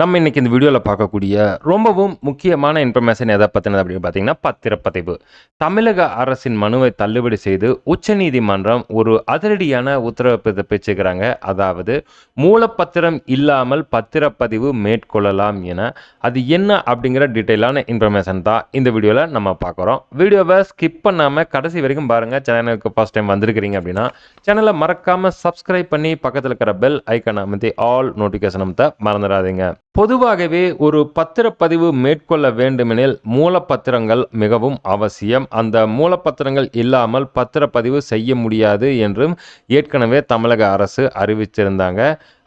நம்ம இன்றைக்கி இந்த வீடியோவில் பார்க்கக்கூடிய ரொம்பவும் முக்கியமான இன்ஃபர்மேஷன் எதை பற்றினது அப்படின்னு பார்த்தீங்கன்னா பத்திரப்பதிவு. தமிழக அரசின் மனுவை தள்ளுபடி செய்து உச்சநீதிமன்றம் ஒரு அதிரடியான உத்தரவை பிறப்பிச்சுக்கிறாங்க அதாவது மூலப்பத்திரம் இல்லாமல் பத்திரப்பதிவு மேற்கொள்ளலாம் என. அது என்ன அப்படிங்கிற டீட்டெயிலான இன்ஃபர்மேஷன் தான் இந்த வீடியோவில் நம்ம பார்க்குறோம் வீடியோவை ஸ்கிப் பண்ணாமல் கடைசி வரைக்கும் பாருங்கள் சேனலுக்கு ஃபர்ஸ்ட் டைம் வந்திருக்கிறீங்க அப்படின்னா சேனலை மறக்காமல் சப்ஸ்கிரைப் பண்ணி பக்கத்தில் இருக்கிற பெல் ஐக்கனை அமைத்து ஆல் நோட்டிஃபிகேஷன் அமைத்த மறந்துடாதீங்க. பொதுவாகவே ஒரு பத்திரப்பதிவு மேற்கொள்ள வேண்டுமெனில் மூலப்பத்திரங்கள் மிகவும் அவசியம். அந்த மூலப்பத்திரங்கள் இல்லாமல் பத்திரப்பதிவு செய்ய முடியாது என்றும் ஏற்கனவே தமிழக அரசு அறிவிச்சிருந்தாங்க.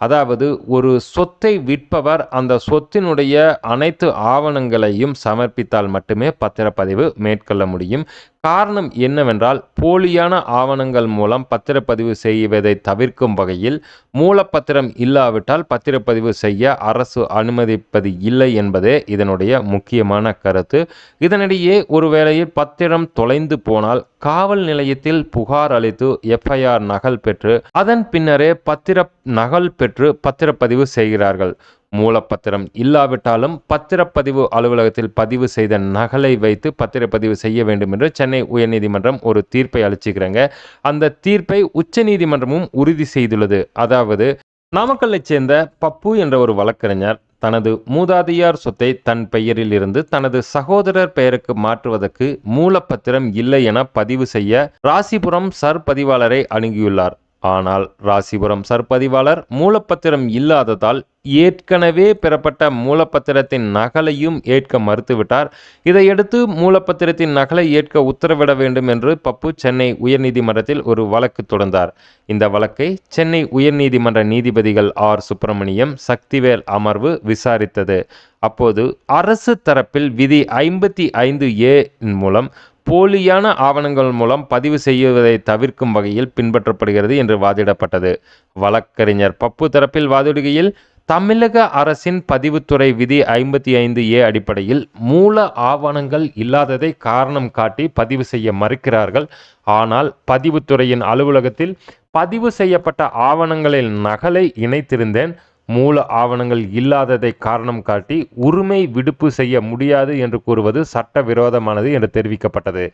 அதாவது ஒரு சொத்தை விற்பவர் அந்த சொத்தினுடைய அனைத்து ஆவணங்களையும் சமர்ப்பித்தால் மட்டுமே பத்திரப்பதிவு மேற்கொள்ள முடியும். காரணம் என்னவென்றால் போலியான ஆவணங்கள் மூலம் பத்திரப்பதிவு செய்வதை தவிர்க்கும் வகையில் மூலப்பத்திரம் இல்லாவிட்டால் பத்திரப்பதிவு செய்ய அரசு அனுமதிப்பது இல்லை என்பதே இதனுடைய முக்கியமான கருத்து. இதனிடையே ஒருவேளையில் பத்திரம் தொலைந்து போனால் காவல் நிலையத்தில் புகார் அளித்து எஃப்ஐஆர் நகல் பெற்று அதன் பின்னரே பத்திர நகல் பெற்று பத்திரப்பதிவு செய்கிறார்கள். மூலப்பத்திரம் இல்லாவிட்டாலும் பத்திரப்பதிவு அலுவலகத்தில் பதிவு செய்த நகலை வைத்து பத்திரப்பதிவு செய்ய வேண்டும் என்று சென்னை உயர்நீதிமன்றம் ஒரு தீர்ப்பை அளிச்சுக்கிறாங்க அந்த தீர்ப்பை உச்சநீதிமன்றமும் உறுதி செய்துள்ளது. அதாவது நாமக்கல்லைச் சேர்ந்த பப்பு என்ற ஒரு வழக்கறிஞர் தனது மூதாதையார் சொத்தை தன் பெயரில் இருந்து தனது சகோதரர் பெயருக்கு மாற்றுவதற்கு மூலப்பத்திரம் இல்லை என பதிவு செய்ய ராசிபுரம் சர் பதிவாளரை அணுகியுள்ளார். ஆனால் ராசிபுரம் சர்பதிவாளர் மூலப்பத்திரம் இல்லாததால் ஏற்கனவே பெறப்பட்ட மூலப்பத்திரத்தின் நகலையும் ஏற்க மறுத்துவிட்டார். இதையடுத்து மூலப்பத்திரத்தின் நகலை ஏற்க உத்தரவிட வேண்டும் என்று பப்பு சென்னை உயர்நீதிமன்றத்தில் ஒரு வழக்கு தொடர்ந்தார். இந்த வழக்கை சென்னை உயர்நீதிமன்ற நீதிபதிகள் ஆர். சுப்பிரமணியம் சக்திவேல் அமர்வு விசாரித்தது. அப்போது அரசு தரப்பில் விதி ஐம்பத்தி ஐந்து ஏ மூலம் போலியான ஆவணங்கள் மூலம் பதிவு செய்வதை தவிர்க்கும் வகையில் பின்பற்றப்படுகிறது என்று வாதிடப்பட்டது. வழக்கறிஞர் பப்பு தரப்பில் வாதிடுகையில் தமிழக அரசின் பதிவுத்துறை விதி ஐம்பத்தி ஐந்து ஏ அடிப்படையில் மூல ஆவணங்கள் இல்லாததை காரணம் காட்டி பதிவு செய்ய மறுக்கிறார்கள். ஆனால் பதிவுத்துறையின் அலுவலகத்தில் பதிவு செய்யப்பட்ட ஆவணங்களின் நகலை இணைத்திருந்தேன். மூல ஆவணங்கள் இல்லாததை காரணம் காட்டி உரிமை விடுப்பு செய்ய முடியாது என்று கூறுவது சட்டவிரோதமானது என்று தெரிவிக்கப்பட்டது.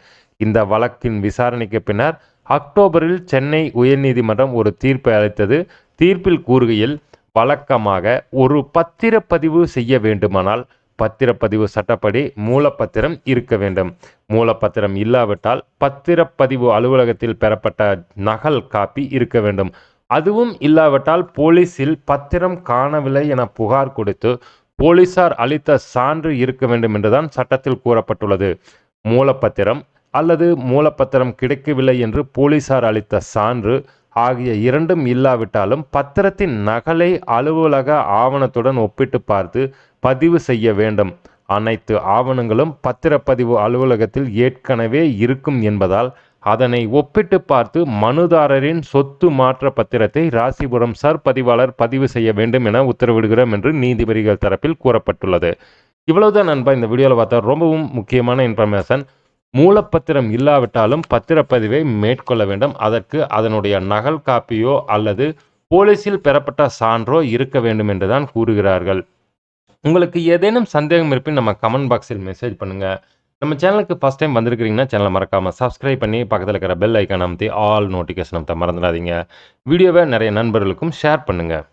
இந்த வழக்கின் விசாரணைக்கு பின்னர் அக்டோபரில் சென்னை உயர்நீதிமன்றம் ஒரு தீர்ப்பை அளித்தது. தீர்ப்பில் கூறுகையில் வழக்கமாக ஒரு பத்திரப்பதிவு செய்ய வேண்டுமானால் பத்திரப்பதிவு சட்டப்படி மூலப்பத்திரம் இருக்க வேண்டும். மூலப்பத்திரம் இல்லாவிட்டால் பத்திரப்பதிவு அலுவலகத்தில் பெறப்பட்ட நகல் காப்பி இருக்க வேண்டும். அதுவும் இல்லாவிட்டால் போலீஸில் பத்திரம் காணவில்லை என புகார் கொடுத்து போலீசார் அளித்த சான்று இருக்க வேண்டும் என்றுதான் சட்டத்தில் கூறப்பட்டுள்ளது. மூலப்பத்திரம் அல்லது மூலப்பத்திரம் கிடைக்கவில்லை என்று போலீசார் அளித்த சான்று ஆகிய இரண்டும் இல்லாவிட்டாலும் பத்திரத்தின் நகலை அலுவலக ஆவணத்துடன் ஒப்பிட்டு பார்த்து பதிவு செய்ய வேண்டும். அனைத்து ஆவணங்களும் பத்திரப்பதிவு அலுவலகத்தில் ஏற்கனவே இருக்கும் என்பதால் அதனை ஒப்பிட்டு பார்த்து மனுதாரரின் சொத்து மாற்ற பத்திரத்தை ராசிபுரம் சர் பதிவாளர் பதிவு செய்ய வேண்டும் என உத்தரவிடுகிறோம் என்று நீதிபதிகள் தரப்பில் கூறப்பட்டுள்ளது. இவ்வளவுதான் நண்பா இந்த வீடியோவில் பார்த்தா ரொம்பவும் முக்கியமான இன்ஃபர்மேஷன். மூலப்பத்திரம் இல்லாவிட்டாலும் பத்திரப்பதிவை மேற்கொள்ள வேண்டும். அதற்கு அதனுடைய நகல் காப்பியோ அல்லது போலீஸில் பெறப்பட்ட சான்றோ இருக்க வேண்டும் என்றுதான் கூறுகிறார்கள். உங்களுக்கு ஏதேனும் சந்தேகம் இருப்பின் நம்ம கமெண்ட் பாக்ஸில் மெசேஜ் பண்ணுங்கள் நம்ம சேனலுக்கு ஃபஸ்ட் டைம் வந்திருக்கிறீங்கன்னா சேனலை மறக்காமல் சப்ஸ்கிரைப் பண்ணி பக்கத்தில் இருக்கிற பெல் ஐக்கான் அமைத்து ஆல் நோட்டிஃபிகேஷன் அமைத்த மறந்துடாதீங்க. வீடியோவை நிறைய நண்பர்களுக்கும் ஷேர் பண்ணுங்கள்